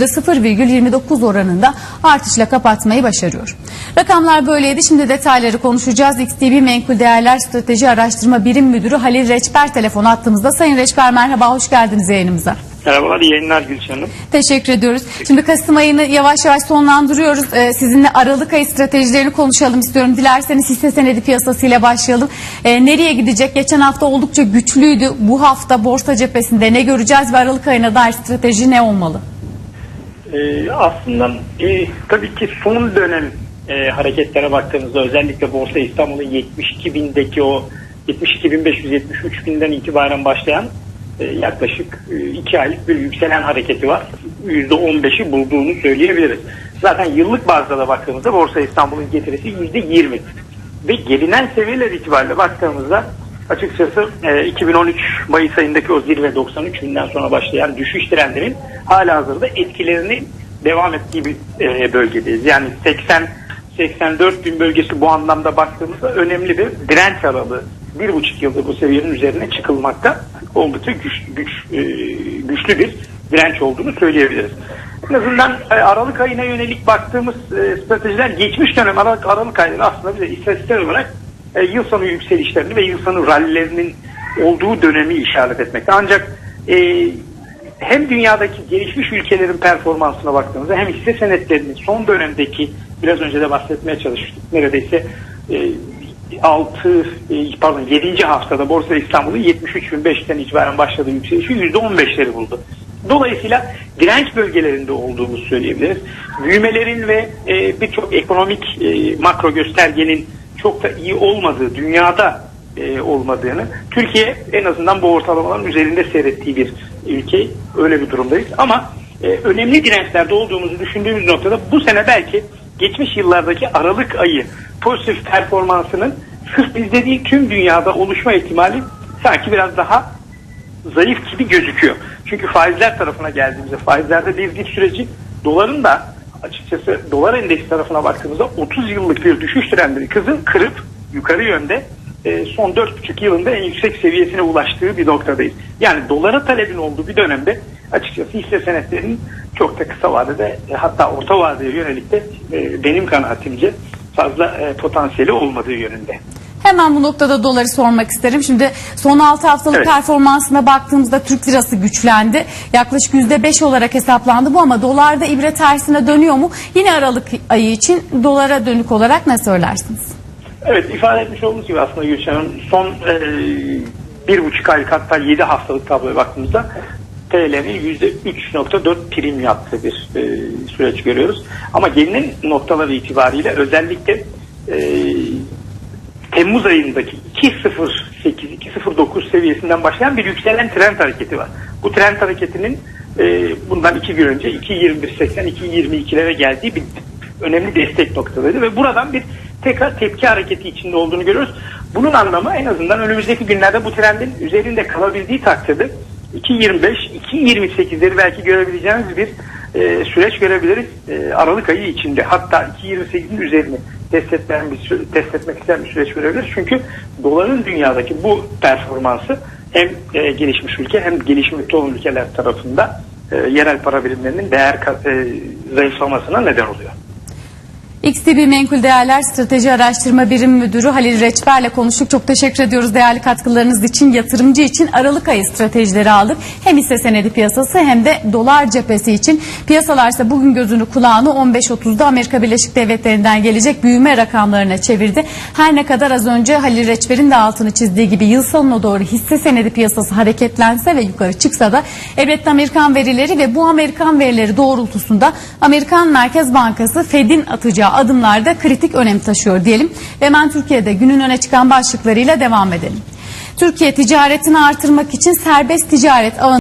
%0,29 oranında artışla kapatmayı başarıyor. Rakamlar böyleydi. Şimdi detayları konuşacağız. XTB Menkul Değerler Strateji Araştırma Birim Müdürü Halil Reçber telefon attığımızda. Sayın Reçber merhaba, hoş geldiniz yayınımıza. Merhabalar, iyi yayınlar Gülşen Hanım. Teşekkür ediyoruz. Şimdi Kasım ayını yavaş yavaş sonlandırıyoruz. Ee, sizinle Aralık ayı stratejilerini konuşalım istiyorum. Dilerseniz hisse senedi piyasasıyla başlayalım. Ee, nereye gidecek? Geçen hafta oldukça güçlüydü. Bu hafta borsa cephesinde ne göreceğiz ve Aralık ayına dair strateji ne olmalı? Ee, aslında e, tabii ki son dönem e, hareketlere baktığımızda özellikle Borsa İstanbul'un 72 bindeki o 72.573 binden itibaren başlayan e, yaklaşık 2 aylık bir yükselen hareketi var. %15'i bulduğunu söyleyebiliriz. Zaten yıllık bazda da baktığımızda Borsa İstanbul'un getirisi %20. Ve gelinen seviyeler itibariyle baktığımızda açıkçası e, 2013 Mayıs ayındaki o zirve 93 binden sonra başlayan düşüş trendinin hala hazırda etkilerini devam ettiği bir e, bölgedeyiz. Yani 80 84 bin bölgesi bu anlamda baktığımızda önemli bir direnç aralığı. Bir buçuk yıldır bu seviyenin üzerine çıkılmakta oldukça güç, güç, e, güçlü bir direnç olduğunu söyleyebiliriz. En azından e, Aralık ayına yönelik baktığımız e, stratejiler geçmiş dönem Aralık, Aralık ayları aslında bize istatistik olarak yıl sonu yükselişlerini ve yıl sonu rallilerinin olduğu dönemi işaret etmekte. Ancak hem dünyadaki gelişmiş ülkelerin performansına baktığımızda hem hisse senetlerinin son dönemdeki biraz önce de bahsetmeye çalıştık neredeyse e, 6 e, pardon 7. haftada Borsa İstanbul'un 73.005'ten itibaren başladığı yükselişi %15'leri buldu. Dolayısıyla direnç bölgelerinde olduğumuzu söyleyebiliriz. Büyümelerin ve e, birçok ekonomik e, makro göstergenin çok da iyi olmadığı dünyada e, olmadığını, Türkiye en azından bu ortalamaların üzerinde seyrettiği bir ülke. Öyle bir durumdayız. Ama e, önemli dirençlerde olduğumuzu düşündüğümüz noktada bu sene belki geçmiş yıllardaki Aralık ayı pozitif performansının sırf bizde değil tüm dünyada oluşma ihtimali sanki biraz daha zayıf gibi gözüküyor. Çünkü faizler tarafına geldiğimizde faizlerde bir dip süreci doların da açıkçası dolar endeksi tarafına baktığımızda 30 yıllık bir düşüş trendini kızın kırıp yukarı yönde son 4,5 yılında en yüksek seviyesine ulaştığı bir noktadayız. Yani dolara talebin olduğu bir dönemde açıkçası hisse senetlerinin çok da kısa vadede e, hatta orta vadeye yönelik de e, benim kanaatimce fazla e, potansiyeli olmadığı yönünde. Hemen bu noktada doları sormak isterim. Şimdi son 6 haftalık Evet. performansına baktığımızda Türk lirası güçlendi. Yaklaşık %5 olarak hesaplandı bu ama dolarda ibre tersine dönüyor mu? Yine Aralık ayı için dolara dönük olarak ne söylersiniz? Evet ifade etmiş olduğunuz gibi aslında Gülşen son e, bir buçuk aylık hatta yedi haftalık tabloya baktığımızda TL'nin yüzde 3.4 prim yaptığı bir e, süreç görüyoruz. Ama gelinen noktaları itibariyle özellikle e, Temmuz ayındaki 2.08-2.09 seviyesinden başlayan bir yükselen trend hareketi var. Bu trend hareketinin e, bundan iki gün önce 2.21.80, 2.22'lere geldiği bir önemli destek noktaları ve buradan bir tekrar tepki hareketi içinde olduğunu görüyoruz. Bunun anlamı en azından önümüzdeki günlerde bu trendin üzerinde kalabildiği takdirde 2.25, 2.28'leri belki görebileceğimiz bir e, süreç görebiliriz e, Aralık ayı içinde. Hatta 2.28'in üzerini test, etmeyen bir, test etmek isteyen bir süreç görebiliriz. Çünkü doların dünyadaki bu performansı hem e, gelişmiş ülke hem gelişmekte olan ülkeler tarafında e, yerel para birimlerinin değer e, zayıflamasına neden oluyor. XTB Menkul Değerler Strateji Araştırma Birim Müdürü Halil Reçber'le konuştuk. Çok teşekkür ediyoruz değerli katkılarınız için. Yatırımcı için Aralık ayı stratejileri aldık. Hem hisse senedi piyasası hem de dolar cephesi için. Piyasalar ise bugün gözünü kulağını 15.30'da Amerika Birleşik Devletleri'nden gelecek büyüme rakamlarına çevirdi. Her ne kadar az önce Halil Reçber'in de altını çizdiği gibi yıl sonuna doğru hisse senedi piyasası hareketlense ve yukarı çıksa da elbette Amerikan verileri ve bu Amerikan verileri doğrultusunda Amerikan Merkez Bankası Fed'in atacağı adımlarda kritik önem taşıyor diyelim. Ve hemen Türkiye'de günün öne çıkan başlıklarıyla devam edelim. Türkiye ticaretini artırmak için serbest ticaret ağını